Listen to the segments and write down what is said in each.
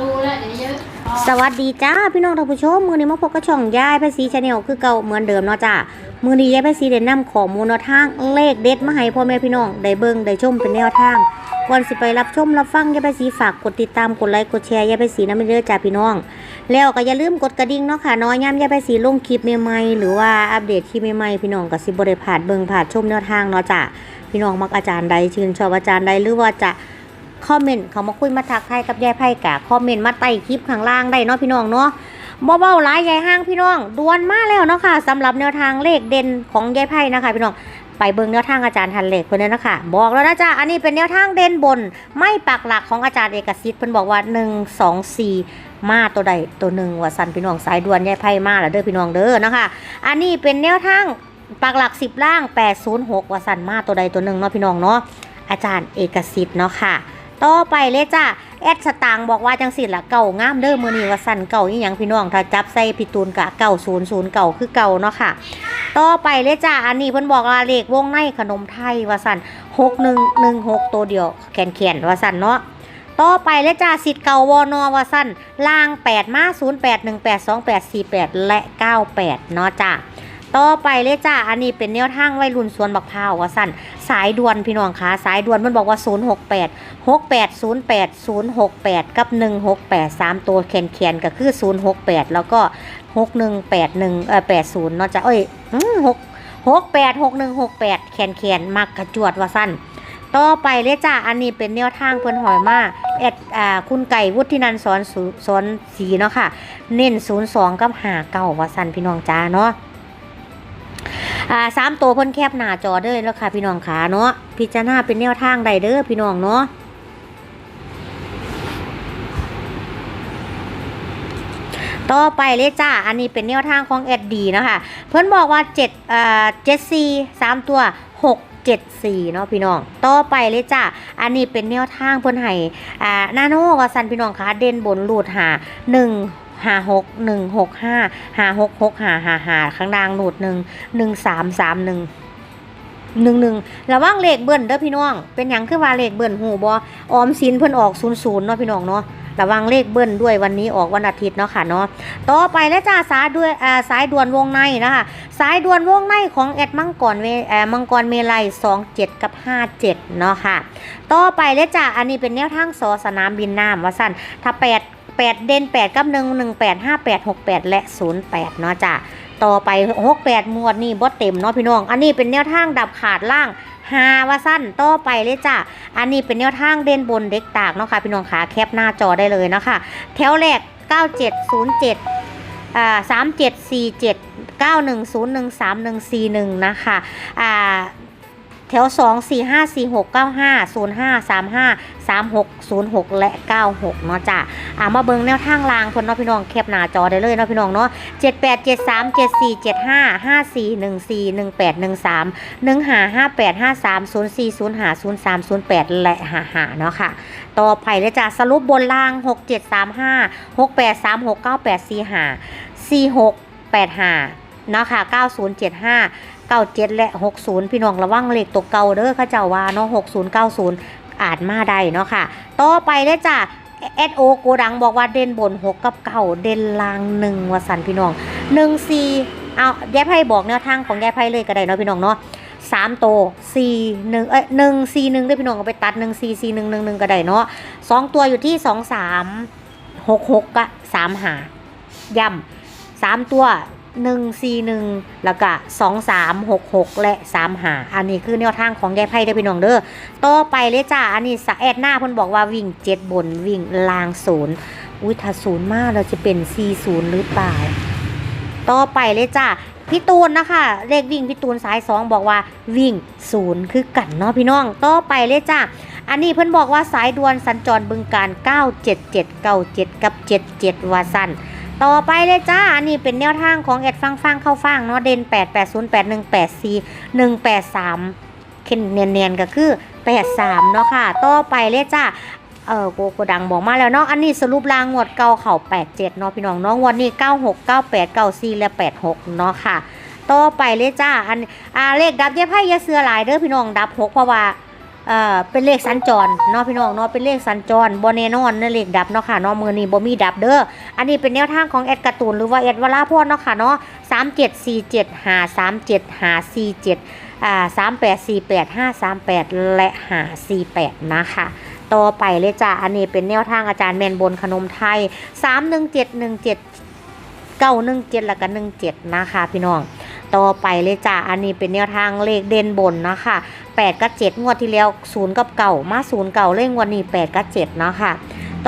ดูแลเดี๋ยวเยอะสวัสดีจ้าพี่น้องท่านผู้ชมมือนี้มาพบกับช่องยายภาษีชาแนลคือเก่าเหมือนเดิมเนาะจ้ามือนี้ยายภาษีได้นำข้อมูลแนวทางเลขเด็ดมาให้พ่อแม่พี่น้องได้เบิ่งได้ชมเป็นแนวทางก่อนสิไปรับชมรับฟังยายภาษีฝากกดติดตามกดไลค์กดแชร์ยายภาษีนะไม่เด้อจ้าพี่น้อง แล้วก็อย่าลืมกดกระดิ่งเนาะค่ะน้อยย้ำยายภาษีลงคลิปใหม่ๆหรือว่าอัปเดตคลิปใหม่ๆพี่น้องก็สิบ่ได้พาดเบิ่งพลาดชมแนวทางเนาะจ้าพี่น้องมักอาจารย์ใดชื่นชอบอาจารย์ใดหรือว่าจะ คอมเมนต์เขามาคุยมาทักทายกับยายไพ่กะคอมเมนต์มาใต้คลิปข้างล่างได้เนาะพี่น้องเนาะบ่เบาหลายยายห้างพี่น้องดวนมาแล้วเนาะค่ะสำหรับแนวทางเลขเด่นของยายไพ่นะคะ พี่น้องไปเบิ่งแนวทางอาจารย์ทันเลขเพิ่นเลยนะคะบอกแล้วนะจ๊ะอันนี้เป็นแนวทางเด่นบน ไม่ปักหลักของอาจารย์เอกสิทธิ์เพิ่นบอกว่า1 2 4มาตัวใดตัวหนึ่งว่าสันพี่น้องสายด่วนยายไพ่มาแล้วเด้อพี่น้องเด้อนะคะ อันนี้เป็นแนวทางปักหลัก10ล่าง806ว่าสันมาตัวใดตัวหนึ่งเนาะพี่น้องเนาะอาจารย์เอกสิทธิ์เนาะค่ะ ต่อไปเลยจ้ะแอดสตางค์บอกว่าจังสิละเก่างามเด้อมือนี้ว่าสั่นเก่าอีหยังพี่น้องถ้าจับใส่พี่ตูนกะเก่าศูนย์ศูนย์เก่าคือเก่าเนาะค่ะ ต่อไปเลยจ้ะอันนี้เพิ่นบอกว่าเลขวงในขนมไทยว่าสั่นหกหนึ่งหนึ่งหกตัวเดียวแขนแขนว่าสั่นเนาะต่อไปเลยจ้ะสิทธิ์เก่าวอนอว่าสั่นล่างแปดมาศูนย์แปดหนึ่งแปดสองแปดสี่แปดและเก้าแปดเนาะจ้ะต่อไปเลยจ้ะอันนี้เป็นแนวทางวัยรุ่นสวนบักพร้าวว่าสั่น สายด่วนพี่น้องคะสายด่วนมันบอกว่า 0 6 8 6 8 0 8 0 6 8 กับ 1 6 8 3 ตัวแขนแขนๆก็คือ 0 6 8 แล้วก็ 6 1 8 1เอ่อ8 0เนาะจ้ะเอ้ย6 6 8 6 1 6 8 แขนแขนๆมักกระจวดว่าสั้นต่อไปเลยจ้ะอันนี้เป็นแนวทางเพิ่นหอยมาแอดอ่าคุณไก่วุฒินันท์สอนสอนสีเนาะค่ะ เน้น 02 กับ5เก้าว่าสั้นพี่น้องจ้าเนาะ อ่าสามตัวพ่นแคบหน้าจอเด้อแล้วค่ะพี่น้องขาเนาะพิจารณาเป็นแนวทางใดเด้อพี่น้องเนาะต่อไปเลยจ้า อันนี้เป็นแนวทางของแอดดีนะคะ เพิ่นบอกว่า7อ่า7 4 3ตัว 6 7 4เนาะพี่น้อง ต่อไปเลยจ้า อันนี้เป็นแนวทางเพิ่นให้อ่านาโนว่าสันพี่น้องคะเด่นบนรูดหา1 ห้าหกหนึ่งหกห้าห้าหกหกห้าห้าห้าข้างล่างหนูดหนึ่งหนึ่งสามสามหนึ่งหนึ่งหนึ่งระวังเลขเบิ้ลเด้อพี่น้อง เป็นหยังคือว่าเลขเบิ้ลหูบอออมสินเพิ่นออกศูนย์ศูนย์เนาะพี่น้องเนาะระวังเลขเบิ้ลด้วยวันนี้ออกวันอาทิตย์เนาะค่ะเนาะต่อไปแล้วจ้าสายด้วยอ่าสายด่วนวงในนะคะสายด่วนวงในของแอดมังกรเวอ่มังกรเมลัยสองเจ็ดกับห้าเจ็ดเนาะค่ะ ต่อไปเลยจ้าอันนี้เป็นแนวทางสอสนามบินน้ำว่าสั้นถ้า แปด8เด่น8กับ1 1 8 5 8 6 8และ08เนาะจ้ะต่อไป68หมวดนี่บ่เต็มเนาะพี่น้อง อันนี้เป็นแนวทางดับขาดล่างหาว่าสั้นต่อไปเลยจ้ะ อันนี้เป็นแนวทางเด่นบนเด็กตากเนาะค่ะพี่น้องขาแคปหน้าจอได้เลยเนาะค่ะแถวแรก 9707อ่า3747 91013141 นะคะอ่า แถว 2 4 5 4 6 9 5 0 5 3 5 3 6 0 6 และ 96 เนาะจ้ะอ่ามาเบิงแนวทางรางคนเนาะพี่น้องแคปหน้าจอได้เลยเนาะพี่น้องเนาะ7 8 7 3 7 4 7 5 5 4 1 4 1 8 1 3 1 5 5 8 5 3 0 4 0 5 0 3 0 8 และ5 5เนาะค่ะ ต่อไปเลยจ้ะสรุปบนล่าง 6 7 3 5 6 8 3 6 9 8 4 5 4 6 8 5เนาะค่ะ 9075 97และ60พี่น้องระวังเลขตกเก่าเด้อเข้าเจ้าว่าเนาะ60 90อาจมาได้เนาะค่ะ ต่อไปเลยจ้ะ SO โอโกดังบอกว่าเด่นบน6กับเก่าเด่นลางหนึ่งวสันพี่น้อง1 4เอายายไพ่บอกแนวทางของยายไพ่เลยก็ได้เนาะพี่น้องเนาะสามโตสี่หนึ่งเอ้ยหนึ่งสี่หนึ่งด้วยพี่น้องเอาไปตัดหนึ่งสี่สี่หนึ่งหนึ่งหนึ่งก็ได้เนาะสองตัวอยู่ที่สองสามหกหกกะสามหาย่ำสามตัว หนึ่งสี่หนึ่งแล้วก็สองสามหกหกและสามหาอันนี้คือแนวทางของยายไพ่เด้อพี่น้องเด้อต่อไปเลยจ้า อันนี้สะแอดหน้าเพิ่นบอกว่าวิ่งเจ็ดบนวิ่งลางศูนย์อุ้ยถ้าศูนย์มากเราจะเป็นสี่ศูนย์หรือเปล่า ต่อไปเลยจ้าพี่ตูนนะคะ เลขวิ่งพี่ตูนสายสองบอกว่าวิ่งศูนย์คือกันเนาะพี่น้อง ต่อไปเลยจ้าอันนี้เพิ่นบอกว่าสายด่วนสัญจรบึงการ 977 97 กับ 77วาสัน ต่อไปเลยจ้า อันนี้เป็นแนวทางของแอดฟังฟังเข้าฟังเนาะ เด่น8808184 183เข็นเนียนๆก็คือ 83 เนาะค่ะ ต่อไปเลยจ้า เออโกโกดังบอกมาแล้วเนาะ อันนี้สรุปรางงวดเก่าเข่า87 เนาะพี่น้องเนาะงวดนี้ 96 98 94 และ 86 เนาะค่ะ ต่อไปเลยจ้า อันอ่าเลขดับเย้ไพ่อยาเสือหลายเด้อพี่น้องดับ 6 เพราะว่า อ่อเป็นเลขสัญจรเนาะพี่น้องเนาะเป็นเลขสัญจรบ่แน่นอนเนเลขดับเนาะค่ะเนาะมือนี้บ่มีดับเด้ออันนี้เป็นแนวทางของแอดการ์ตูนหรือว่าแอดวราพรเนาะค่ะเนาะ3747537547อ่า3848 538แปดห้าสามแปดและ548นะคะต่อไปเลยจ้ะอันนี้เป็นแนวทางอาจารย์แมนบนขนมไทย31717 917แล้วก็17นะคะพี่น้องต่อไปเลยจ้ะอันนี้เป็นแนวทางเลขเด่นบนนะคะ 8กับ7งวดที่แล้ว0กับเก่ามา0เก่าเลขงวดนี้8กับ7เนาะค่ะ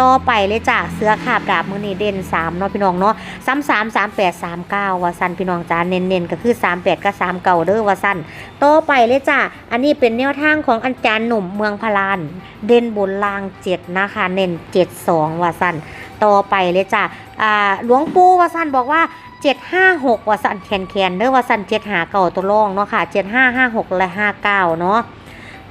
ต่อไปเลยจ้ะเสื้อขาบดาบมือนี้เด่น3เนาะพี่น้องเนาะ3 3 3 8 3 9ว่าสั้นพี่น้องจ้าเน้นๆก็คือ38กับ3เก่าเด้อว่าสั้นต่อไปเลยจ้ะอันนี้เป็นแนวทางของอาจารย์หนุ่มเมืองพารานเด่นบนลางเจ็ดนะคะเน้นเจ็ดสองว่าสั้นต่อไปเลยจ้ะอ่าหลวงปู่ว่าสั้นบอกว่า เจ็ดห้าหกว่าสั้นแคนแคนๆเด้อว่าสันเจ็ดหาเก่าตัวรองเนาะค่ะเจ็ดห้าห้าหกและห้าเก้าเนาะ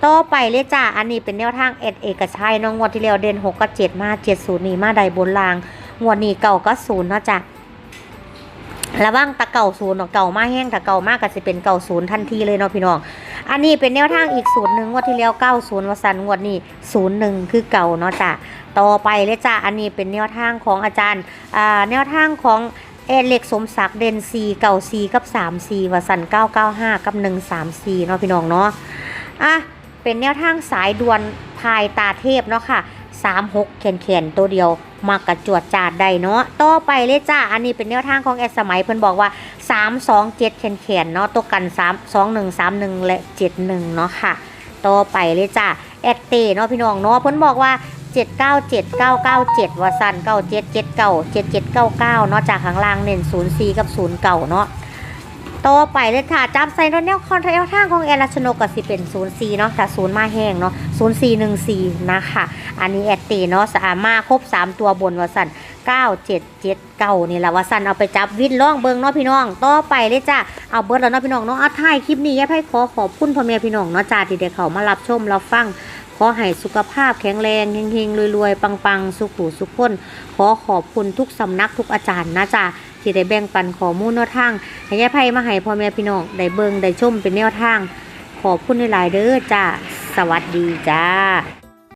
ต่อไปเลยจ้ะอันนี้เป็นแนวทางเอ็ดเอกชัยน้องงวดที่แล้วเด่นหกกับเจ็ดมาเจ็ดศูนย์นี่มาใดบนลางงวดนี้เก่าก็ศูนย์เนาะจ้ะระว่างตะเก่าศูนย์เนาะเก่ามากแห้งตะเก่ามากก็จะเป็นเก่าศูนย์ทันทีเลยเนาะพี่น้อง อันนี้เป็นแนวทางอีกศูนย์หนึ่งงวดที่แล้วเก้าศูนย์วสันงวดนี้ศูนย์หนึ่งคือเก่าเนาะจ้ะต่อไปเลยจ้ะอันนี้เป็นแนวทางของอาจารย์อ่าแนวทางของ เอเล็กสมศักดิ์เดนซีเก่าซีกับสามซีวสันเก้าเก้าห้ากับหนึ่งสามซีเนาะพี่น้องเนาะอะเป็นแนวทางสายด่วนพายตาเทพเนาะค่ะสามหกแขนแขนตัวเดียวมากระจวดจาดได้เนาะต่อไปเลยจ้า อันนี้เป็นแนวทางของแอสมัยเพิ่นบอกว่าสามสองเจ็ดแขนแขนเนาะตัวกันสามสองหนึ่งสามหนึ่งและเจ็ดหนึ่งเนาะค่ะ ต่อไปเลยจ้าแอดเตเนาะพี่น้องเนาะเพิ่นบอกว่า เจ็ดเก้าเจ็ดเก้าเก้าเจ็ดวสันเก้าเจ็ดเจ็ดเก้าเจ็ดเจ็ดเก้าเก้าเนาะจากข้างล่างเน้นศูนย์สี่กับศูนย์เก่าเนาะต่อไปเลยค่ะจับใส่รถแนวคอนเทนทางของแอร์รัชนกก็สิเป็น0 4เนาะแต่0มาแห้งเนาะ0 4 1 4นะคะอันนี้แอดตีเนาะสามารถครบ3ตัวบนวสัน9 7 7 9นี่แหละวสันเอาไปจับวิ่นล่องเบิงเนาะพี่น้อง ต่อไปเลยจ้ะเอาเบิร์ดแล้วเนาะพี่น้องเนาะเอาท้ายคลิปนี้แย่ให้ขอขอบคุณพ่อแม่พี่น้องเนาะจ้าที่ได้เขามารับชมรับฟัง ขอให้สุขภาพแข็งแรงเฮงๆรวยๆ ปังๆ สุขูสุขพ้นขอขอบคุณทุกสำนักทุกอาจารย์นะจ๊ะที่ได้แบ่งปันข้อมูลแนวทางให้ยายไพ่มาให้พ่อแม่พี่น้องได้เบิ่งได้ชมเป็นแนวทาง ขอบคุณหลายๆเด้อจ้าสวัสดีจ้า